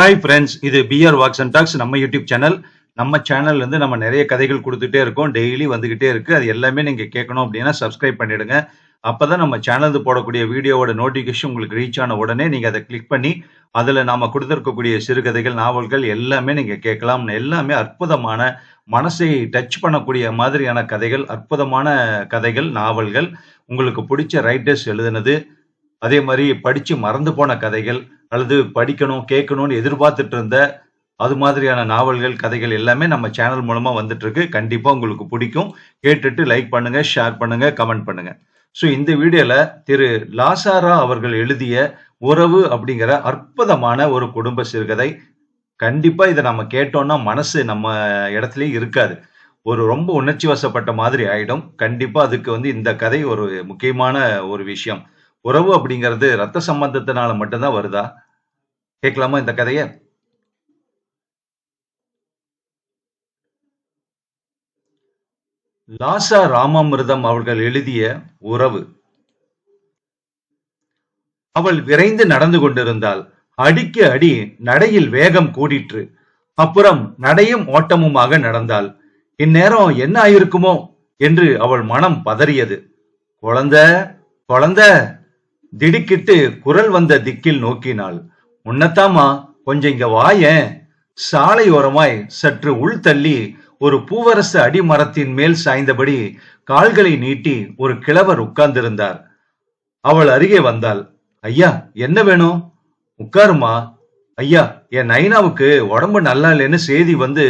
Hi friends இது PR walks and talks நம்ம YouTube channel நம்ம சேனல்ல இருந்து நம்ம நிறைய கதைகள் கொடுத்துட்டே இருக்கோம். டெய்லி வந்துகிட்டே இருக்கு. அது எல்லாமே நீங்க கேட்கணும் அப்படின்னா சப்ஸ்கிரைப் பண்ணிடுங்க. அப்பதான் நம்ம சேனல் போடக்கூடிய வீடியோவோட நோட்டிபிகேஷன் உங்களுக்கு ரீச் ஆன உடனே நீங்க அதை கிளிக் பண்ணி அதுல நாம கொடுத்திருக்கக்கூடிய சிறுகதைகள் நாவல்கள் எல்லாமே நீங்க கேட்கலாம். எல்லாமே அற்புதமான மனசை டச் பண்ணக்கூடிய மாதிரியான கதைகள் அற்புதமான கதைகள் நாவல்கள். உங்களுக்கு பிடிச்ச ரைட்டர்ஸ் எழுதுனது அதே மாதிரி படிச்சு மறந்து போன கதைகள் அல்லது படிக்கணும் கேட்கணும்னு எதிர்பார்த்துட்டு இருந்த அது மாதிரியான நாவல்கள் கதைகள் எல்லாமே நம்ம சேனல் மூலமா வந்துட்டு இருக்கு கண்டிப்பா உங்களுக்கு பிடிக்கும். கேட்டுட்டு லைக் பண்ணுங்க ஷேர் பண்ணுங்க கமெண்ட் பண்ணுங்க. ஸோ இந்த வீடியோல திரு லாசாரா அவர்கள் எழுதிய உறவு அப்படிங்கிற அற்புதமான ஒரு குடும்ப சிறுகதை. கண்டிப்பா இதை நம்ம கேட்டோம்னா மனசு நம்ம இடத்துலயே இருக்காது. ஒரு ரொம்ப உணர்ச்சி வசப்பட்ட மாதிரி ஆயிடும். கண்டிப்பா அதுக்கு வந்து இந்த கதை ஒரு முக்கியமான ஒரு விஷயம். உறவு அப்படிங்கிறது ரத்த சம்பந்தத்தினால மட்டும்தான் வருதா? கேட்கலாமா இந்த கதைய? லாசா ராமாமிர்தம் அவர்கள் எழுதிய உறவு. அவள் விரைந்து நடந்து கொண்டிருந்தாள். அடிக்கு அடி நடையில் வேகம் கூடிற்று. அப்புறம் நடையும் ஓட்டமுமாக நடந்தாள். இந்நேரம் என்ன ஆயிருக்குமோ என்று அவள் மனம் பதறியது. குழந்த குழந்த! திடுக்கிட்டு குரல் வந்த திக்கில் நோக்கினாள். உன்னத்தாமா கொஞ்சம் இங்க வாயேன் சாலையோரமாய் சற்று உள் தள்ளி ஒரு பூவரசு அடிமரத்தின் மேல் சாய்ந்தபடி கால்களை நீட்டி ஒரு கிழவர் உட்கார்ந்திருந்தார். அவள் அருகே வந்தாள். ஐயா என்ன வேணும்? உட்காருமா ஐயா என் நைனாவுக்கு உடம்பு நல்லா இல்லைன்னு செய்தி வந்து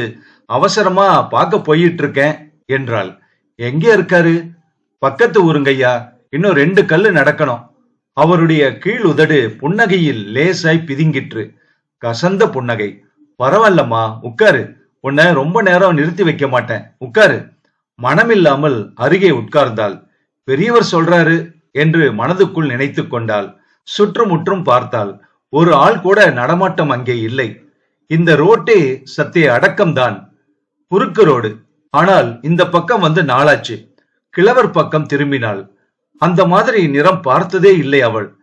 அவசரமா பார்க்க போயிட்டு இருக்கேன் என்றாள். எங்கே இருக்காரு? பக்கத்து ஊருங்கய்யா. இன்னும் ரெண்டு கல்லு நடக்கணும். அவருடைய கீழ் உதடு புன்னகையில் லேசாய் பிதுங்கிற்று. கசந்த புன்னகை. பரவாயில்லம்மா உட்காரு. உன்னை ரொம்ப நேரம் நிறுத்தி வைக்க மாட்டேன். உட்காரு. மனமில்லாமல் அருகே உட்கார்ந்தாள். பெரியவர் சொல்றாரு என்று மனதுக்குள் நினைத்து கொண்டாள். சுற்றுமுற்றும் பார்த்தாள். ஒரு ஆள் கூட நடமாட்டம் அங்கே இல்லை. இந்த ரோட்டே சத்திய அடக்கம்தான். குறுக்கு ரோடு. ஆனால் இந்த பக்கம் வந்து நாளாச்சு. கிழவர் பக்கம் திரும்பினாள். அந்த மாதிரி நிறம் பார்த்ததே இல்லை அவள்.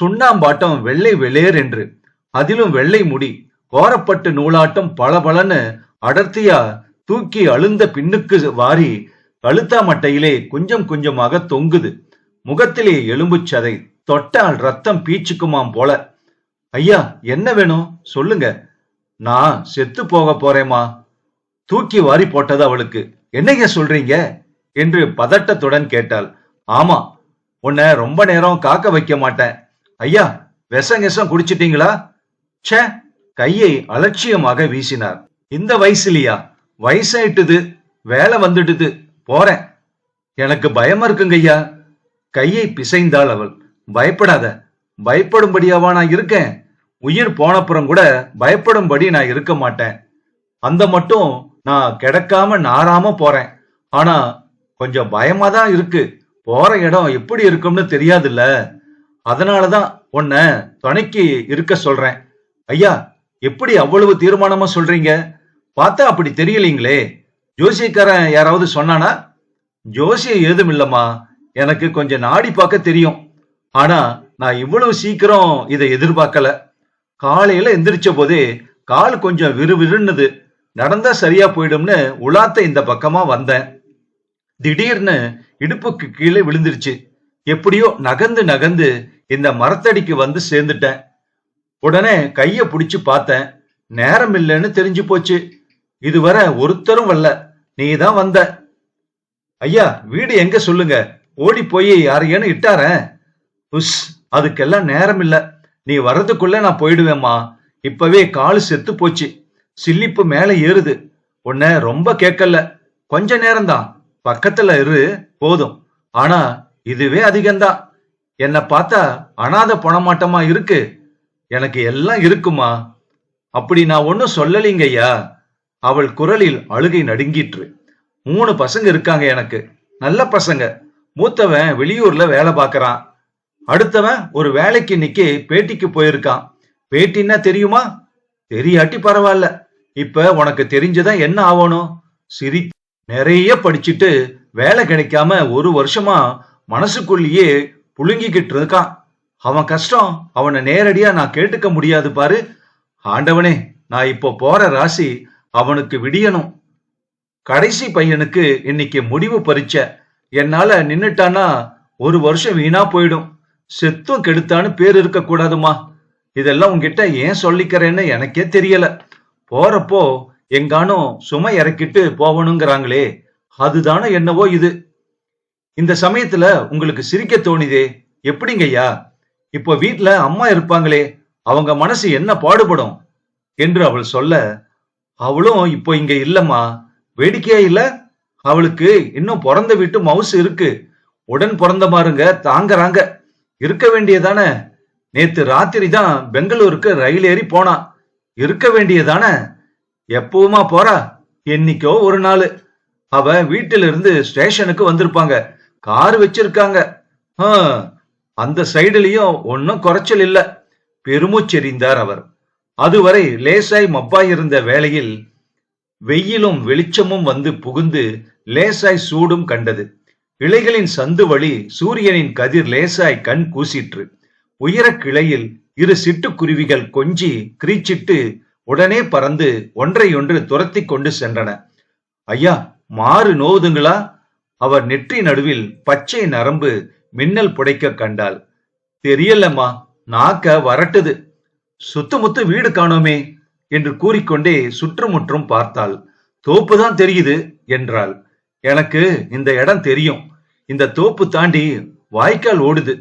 சுண்ணாம்பாட்டம் வெள்ளை வெளேர் என்று. அதிலும் வெள்ளை முடி. கோரப்பட்டு நூலாட்டம் பளபளன்னு அடர்த்தியா தூக்கி அழுந்த பின்னுக்கு வாரி கழுத்தா மட்டையிலே கொஞ்சம் கொஞ்சமாக தொங்குது. முகத்திலே எலும்புச் சதை. தொட்டால் ரத்தம் பீச்சுக்குமாம் போல. ஐயா என்ன வேணும்? சொல்லுங்க. நான் செத்து போக போறேமா தூக்கி வாரி போட்டது அவளுக்கு. என்னங்க சொல்றீங்க? என்று பதட்டத்துடன் கேட்டாள். ஆமா உன்னை ரொம்ப நேரம் காக்க வைக்க மாட்டேன். ஐயா விஷம் கிசம் குடிச்சிட்டீங்களா? ச்சே கையை அலட்சியமாக வீசினார். இந்த வயசுலயா? வயசாயிட்டுது வேலை வந்துடுது போறேன். எனக்கு பயமா இருக்குங்க ஐயா. கையை பிசைந்தாள் அவள். பயப்படாத பயப்படும்படியாவா நான் இருக்கேன். உயிர் போனப்புறம் கூட பயப்படும்படி நான் இருக்க மாட்டேன். அந்த மட்டும் நான் கிடக்காம நாராம போறேன். ஆனா கொஞ்சம் பயமா தான் இருக்கு. போற இடம் எப்படி இருக்கும்னு தெரியாதுல்ல. அதனாலதான் உன்னை துணைக்கு இருக்க சொல்றேன். ஐயா எப்படி அவ்வளவு தீர்மானமா சொல்றீங்க? பார்த்தா அப்படி தெரியலீங்களே. ஜோசியக்காரன் யாராவது சொன்னானா? ஜோசியம் ஏதும் இல்லம்மா. எனக்கு கொஞ்சம் நாடி பார்க்க தெரியும். ஆனா நான் இவ்வளவு சீக்கிரம் இதை எதிர்பார்க்கல. காலையில எந்திரிச்ச போதே கால் கொஞ்சம் விறுவிறுன்னுது. நடந்தா சரியா போயிடும்னு உலாத்த இந்த பக்கமா வந்தேன். திடீர்னு இடுப்புக்கு கீழே விழுந்துருச்சு. எப்படியோ நகந்து நகர்ந்து இந்த மரத்தடிக்கு வந்து சேர்ந்துட்டேன். உடனே கைய பிடிச்சு பார்த்தேன். நேரம் இல்லைன்னு தெரிஞ்சு போச்சு. இதுவரை ஒருத்தரும் வரல. நீ தான் வந்த. ஐயா வீடு எங்க சொல்லுங்க? ஓடி போய் யாரையேன்னு இட்டாரேன் உஸ் அதுக்கெல்லாம் நேரம் இல்ல. நீ வர்றதுக்குள்ள நான் போயிடுவேம்மா. இப்பவே காலு செத்து போச்சு. சில்லிப்பு மேல ஏறுது. உன்னை ரொம்ப கேட்கல. கொஞ்ச நேரம்தான். பக்கத்துல இரு போதும். ஆனா இதுவே அதிகம்தான் என்னை பார்த்தா அனாத பணமாட்டமா இருக்கு. எனக்கு எல்லாம் இருக்குமா? அப்படி நான் ஒன்னும் சொல்லலீங்கய்யா அவள் குரலில் அழுகை நடுங்கிற்று. மூணு பசங்க இருக்காங்க எனக்கு. நல்ல பசங்க. மூத்தவன் வெளியூர்ல வேலை பார்க்கறான். அடுத்தவன் ஒரு வேலைக்கு நிக்க பேட்டிக்கு போயிருக்கான். பேட்டின்னா தெரியுமா? தெரியாட்டி பரவாயில்ல. இப்ப உனக்கு தெரிஞ்சுதான் என்ன ஆகணும்? சிரி நிறைய படிச்சுட்டு வேலை கிடைக்காம ஒரு வருஷமா மனசுக்குள்ளேயே புழுங்கிக்கிட்டு இருக்கான். அவன் கஷ்டம் அவனை நேரடியா நான் கேட்டுக்க முடியாது பாரு. ஆண்டவனே நான் இப்போ போற ராசி அவனுக்கு விடியணும். கடைசி பையனுக்கு இன்னைக்கு முடிவு பறிச்ச என்னால நின்னுட்டானா ஒரு வருஷம் வீணா போயிடும். செத்தும் கெடுத்தான்னு பேர் இருக்க கூடாதுமா இதெல்லாம் உங்ககிட்ட ஏன் சொல்லிக்கிறேன்னு எனக்கே தெரியல. போறப்போ எங்கானும் சுமை இறக்கிட்டு போகணுங்கிறாங்களே அதுதானே என்னவோ இது. இந்த சமயத்துல உங்களுக்கு சிரிக்க தோணுதே எப்படிங்கய்யா? இப்போ வீட்ல அம்மா இருப்பாங்களே அவங்க மனசு என்ன பாடுபடும் என்று அவள் சொல்ல அவளும் இப்போ இங்க இல்லம்மா வேடிக்கையா இல்ல. அவளுக்கு இன்னும் பிறந்த வீட்டு மவுசு இருக்கு. உடன் பிறந்த மாருங்க தாங்கறாங்க. இருக்க வேண்டியதானே? நேத்து ராத்திரி தான் பெங்களூருக்கு ரயில் ஏறி போனா. இருக்க வேண்டியதானே? எப்பவுமா போறா? என்னைக்கோ ஒரு நாள். அவ வீட்டில இருந்து ஸ்டேஷனுக்கு வந்திருப்பாங்க. கார் வச்சிருக்காங்க. அந்த சைடுலயும் ஒன்னும் குறைச்சல் இல்ல. பெருமூச்செறிந்தார் அவர். அதுவரை லேசாய் மப்பாய் இருந்த வேளையில் வெயிலும் வெளிச்சமும் வந்து புகுந்து லேசாய் சூடும் கண்டது. இலைகளின் சந்து வழி சூரியனின் கதிர் லேசாய் கண் கூசிற்று. உயர கிளையில் இரு சிட்டுக்குருவிகள் கொஞ்சி கிரீச்சிட்டு உடனே பறந்து ஒன்றையொன்று துரத்தி கொண்டு சென்றன. ஐயா மாறு நோவுதுங்களா? அவர் நெற்றி நடுவில் பச்சை நரம்பு மின்னல் புடைக்க கண்டாள். தெரியலம்மா நாக்க வரட்டுது. சுத்தமுத்து வீடு காணோமே என்று கூறிக்கொண்டே சுற்றுமுற்றும் பார்த்தாள். தோப்புதான் தெரியுது என்றாள். எனக்கு இந்த இடம் தெரியும். இந்த தோப்பு தாண்டி வாய்க்கால் ஓடுது.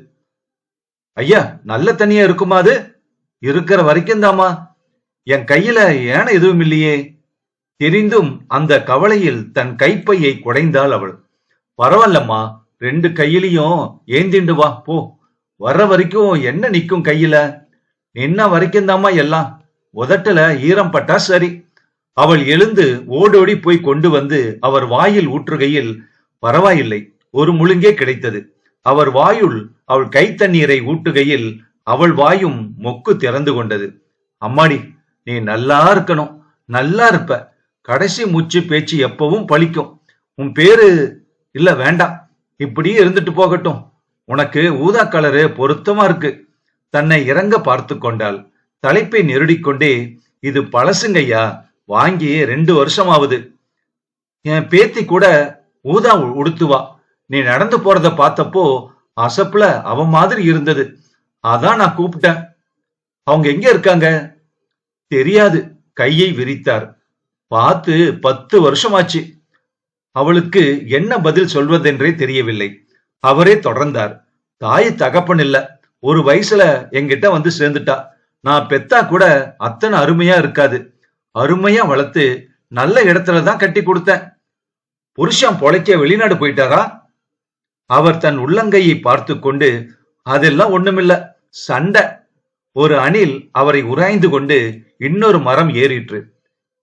ஐயா நல்ல தண்ணியா இருக்குமா அது? இருக்கிற வரைக்கும் தாமா என் கையில ஏன எதுவும் இல்லையே? தெரிந்தும் அந்த கவலையில் தன் கைப்பையை குடைந்தாள் அவள். பரவாயில்லம்மா ரெண்டு கையிலையும் ஏந்திண்டு வா போ. வர்ற வரைக்கும் என்ன நிக்கும் கையில? நின்ன வரைக்கும் தாம்மா எல்லாம். உதட்டல ஈரம் பட்டா சரி. அவள் எழுந்து ஓடோடி போய் கொண்டு வந்து அவர் வாயில் ஊற்றுகையில் பரவாயில்லை ஒரு முழுங்கே கிடைத்தது. அவர் வாயுள் அவள் கைத்தண்ணீரை ஊட்டுகையில் அவள் வாயும் மொக்கு திறந்து கொண்டது. அம்மாடி நீ நல்லா இருக்கணும். நல்லா இருப்ப. கடைசி மூச்சு பேச்சு எப்பவும் பழிக்கும். உன் பேரு இல்ல வேண்டாம். இப்படியே இருந்துட்டு போகட்டும். உனக்கு ஊதா கலரு பொருத்தமா இருக்கு. தன்னை இறங்க பார்த்து கொண்டாள் தலைப்பை நெருடிக்கொண்டே இது பழசுங்கய்யா வாங்கி ரெண்டு வருஷம் ஆகுது என் பேத்தி கூட ஊதா உ- உடுத்துவா. நீ நடந்து போறத பார்த்தப்போ அசப்புல அவ மாதிரி இருந்தது. அதான் நான் கூப்பிட்டேன். அவங்க எங்க இருக்காங்க? தெரியாது. கையை விரித்தார். பார்த்து பத்து வருஷமாச்சு. அவளுக்கு என்ன பதில் சொல்வதென்றே தெரியவில்லை. அவரே தொடர்ந்தார். தாய் தகப்பன் இல்ல. ஒரு வயசுல என்கிட்ட வந்து சேர்ந்துட்டா. நான் பெத்தா கூட அத்தனை அருமையா இருக்காது. அருமையா வளர்த்து நல்ல இடத்துல தான் கட்டி கொடுத்தேன். புருஷன் பொழைக்க வெளிநாடு போயிட்டாரா? அவர் தன் உள்ளங்கையை பார்த்து கொண்டு அதெல்லாம் ஒண்ணுமில்ல. சண்டை. ஒரு அணில் அவரை உராய்ந்து கொண்டு இன்னொரு மரம் ஏறிற்று.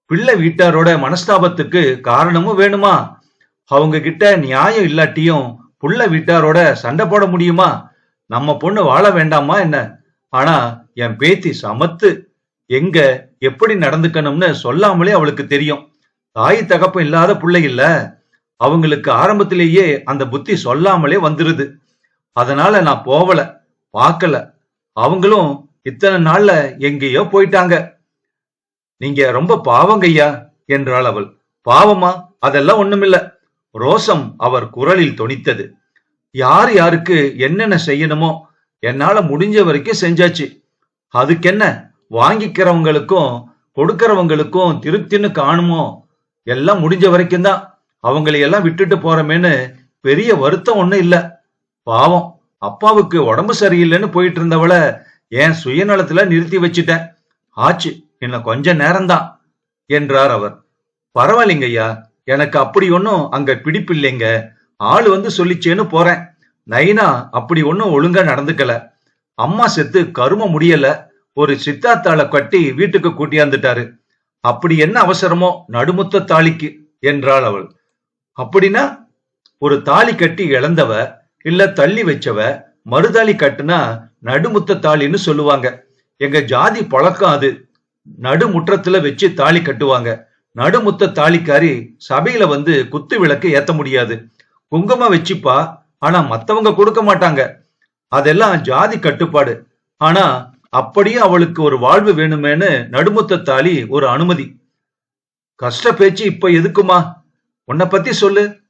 பிள்ளை வீட்டாரோட மனஸ்தாபத்துக்கு காரணமும் வேணுமா? அவங்க கிட்ட நியாயம் இல்லாட்டியும் புள்ள வீட்டாரோட சண்டை போட முடியுமா? நம்ம பொண்ணு வாழ வேண்டாமா என்ன? ஆனா என் பேத்தி சமத்து. எங்க எப்படி நடந்துக்கணும்னு சொல்லாமலே அவளுக்கு தெரியும். தாய் தகப்பம் இல்லாத பிள்ளை இல்ல. அவங்களுக்கு ஆரம்பத்திலேயே அந்த புத்தி சொல்லாமலே வந்துருது. அதனால நான் போவல பார்க்கல. அவங்களும் இத்தனை நாள்ல எங்கேயோ போயிட்டாங்க. நீங்க ரொம்ப பாவங்கய்யா என்றாள் அவள். பாவமா? அதெல்லாம் ஒண்ணுமில்ல. ரோசம் அவர் குரலில் தொனித்தது. யார் யாருக்கு என்னென்ன செய்யணுமோ என்னால முடிஞ்ச வரைக்கும் செஞ்சாச்சு. அதுக்கென்ன? வாங்கிக்கிறவங்களுக்கும் கொடுக்கறவங்களுக்கும் திருப்தின்னு காணுமோ? எல்லாம் முடிஞ்ச வரைக்கும் தான். அவங்களையெல்லாம் விட்டுட்டு போறமேன்னு பெரிய வருத்தம் ஒண்ணும் இல்ல. பாவம் அப்பாவுக்கு உடம்பு சரியில்லைன்னு போயிட்டு இருந்தவள என் சுயநலத்துல நிறுத்தி வச்சிட்டேன். ஆச்சு இன்னும் கொஞ்ச நேரம்தான் என்றார் அவர். பரவாயில்லைங்கய்யா எனக்கு அப்படி ஒன்னும் அங்க பிடிப்பில்லைங்க ஆள் வந்து சொல்லிச்சேன்னு போறேன். நைனா அப்படி ஒன்னும் ஒழுங்கா நடந்துக்கல. அம்மா செத்து கரும முடியல. ஒரு சித்தாத்தாள கட்டி வீட்டுக்கு கூட்டியாந்துட்டாரு. அப்படி என்ன அவசரமோ நடுமுத்த தாலிக்கு என்றாள் அவள். அப்படின்னா ஒரு தாலி கட்டி இழந்தவ இல்ல தள்ளி வச்சவ மறுதாலி கட்டுனா நடுமுத்த தாலின்னு சொல்லுவாங்க. எங்க ஜாதி பழக்கம் அது. நடுமுற்றத்துல வச்சு தாலி கட்டுவாங்க. நடுமுத்த தாலிக்காரி சபையில வந்து குத்து விளக்கு ஏத்த முடியாது. குங்கும வச்சுப்பா ஆனா மத்தவங்க கொடுக்க மாட்டாங்க. அதெல்லாம் ஜாதி கட்டுப்பாடு. ஆனா அப்படியே அவளுக்கு ஒரு வாழ்வு வேணுமேன்னு நடுமுத்த தாலி ஒரு அனுமதி. கஷ்ட பேச்சு இப்ப எதுக்குமா? உன்னை பத்தி சொல்லு.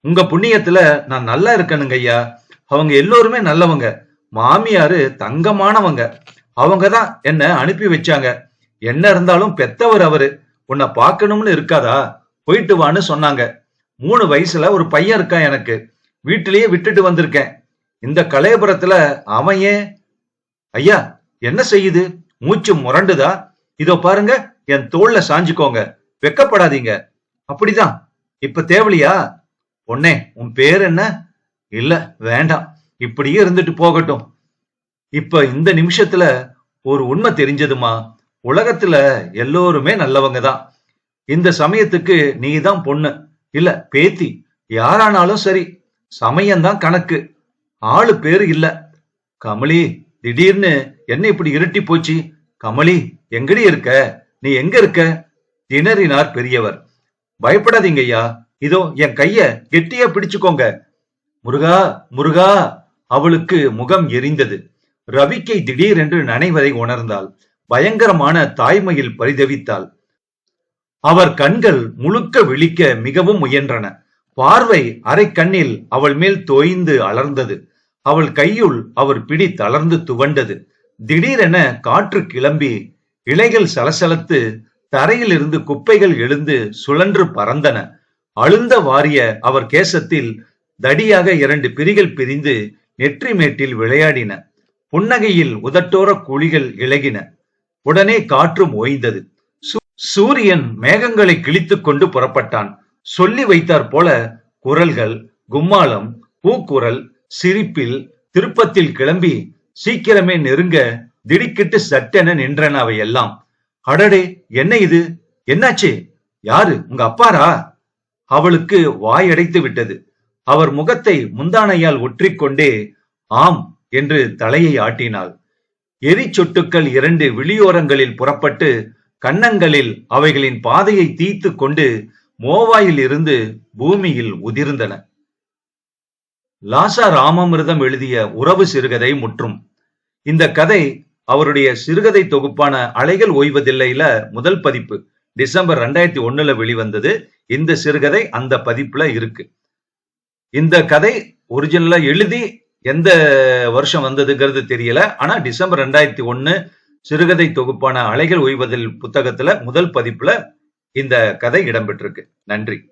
உங்க புண்ணியத்துல நான் நல்லா இருக்கணுங்க ஐயா அவங்க எல்லோருமே நல்லவங்க. மாமியாரு தங்கமானவங்க. அவங்க தான் என்ன அனுப்பி வச்சாங்க. என்ன இருந்தாலும் பெத்தவர் அவரு. உன்னை பார்க்கணும்னு இருக்காதா? போயிட்டு வான்னு சொன்னாங்க. மூணு வயசுல ஒரு பையன் இருக்கான் எனக்கு. வீட்டிலேயே விட்டுட்டு வந்திருக்கேன். இந்த கலையபுரத்துல அவன் ஏன்? ஐயா என்ன செய்யுது? மூச்சு முரண்டுதா? இதோ பாருங்க என் தோல்ல சாஞ்சுக்கோங்க. வெக்கப்படாதீங்க. அப்படிதான். இப்ப தேவலியா? பொண்ணே உன் பேர் என்ன? இல்ல வேண்டாம். இப்படியே இருந்துட்டு போகட்டும். இப்ப இந்த நிமிஷத்துல ஒரு உண்மை தெரிஞ்சதுமா? உலகத்துல எல்லோருமே நல்லவங்க தான். இந்த சமயத்துக்கு நீ தான் பொண்ணு. இல்ல பேத்தி. யாரானாலும் சரி. சமயம்தான் கணக்கு. ஆளு பேரு இல்ல. கமலி திடீர்னு என்ன இப்படி இருட்டி போச்சு? கமலி எங்கடி இருக்க? நீ எங்க இருக்க? திணறினார் பெரியவர். பயப்படாதீங்க ஐயா இதோ என் கைய கெட்டியா பிடிச்சுக்கோங்க. முருகா முருகா. அவளுக்கு முகம் எரிந்தது. ரவிக்கை திடீரென்று நனைவதை உணர்ந்தாள். பயங்கரமான தாய்மையில் பரிதவித்தாள். அவர் கண்கள் முழுக்க விழிக்க மிகவும் முயன்றன. பார்வை அரை கண்ணில் அவள் மேல் தோய்ந்து அலர்ந்தது. அவள் கையுள் அவர் பிடி தளர்ந்து துவண்டது. திடீரென காற்று கிளம்பி இலைகள் சலசலத்து தரையிலிருந்து குப்பைகள் எழுந்து சுழன்று பறந்தன. அழுந்த வாரிய அவர் கேசத்தில் தடியாக இரண்டு பிரிகள் பிரிந்து நெற்றி மேட்டில் விளையாடின. புன்னகையில் உதட்டோர குழிகள் இழகின உடனே காற்றும் ஓய்ந்தது சூ- சூரியன் மேகங்களை கிழித்துக் கொண்டு புறப்பட்டான். சொல்லி வைத்தாற் போல குரல்கள் கும்மாளம் பூக்குரல் சிரிப்பில் திருப்பத்தில் கிளம்பி சீக்கிரமே நெருங்க திடுக்கிட்டு சட்டென நின்றன அவையெல்லாம். அடடே என்ன இது? என்னாச்சு? யாரு? உங்க அப்பாரா? அவளுக்கு வாயடைத்து விட்டது. அவர் முகத்தை முந்தானையால் ஒற்றிக்கொண்டே ஆம் என்று தலையை ஆட்டினாள். எரிச்சொட்டுக்கள் இரண்டு விழியோரங்களில் புறப்பட்டு கன்னங்களில் அவைகளின் பாதையை தீய்த்து கொண்டு மோவாயில் இருந்து பூமியில் உதிர்ந்தன. லாசா ராமாமிர்தம் எழுதிய உறவு சிறுகதை முற்றும். இந்த கதை அவருடைய சிறுகதை தொகுப்பான அலைகள் ஓய்வதில்லைல முதல் பதிப்பு டிசம்பர் ரெண்டாயிரத்தி ஒண்ணுல வெளிவந்தது. இந்த சிறுகதை அந்த பதிப்புல இருக்கு. இந்த கதை ஒரிஜினலா எழுதி எந்த வருஷம் வந்ததுங்கிறது தெரியல. ஆனா டிசம்பர் ரெண்டாயிரத்தி ஒன்னு சிறுகதை தொகுப்பான அலைகள் ஓய்வதில் புத்தகத்துல முதல் பதிப்புல இந்த கதை இடம்பெற்றிருக்கு. நன்றி.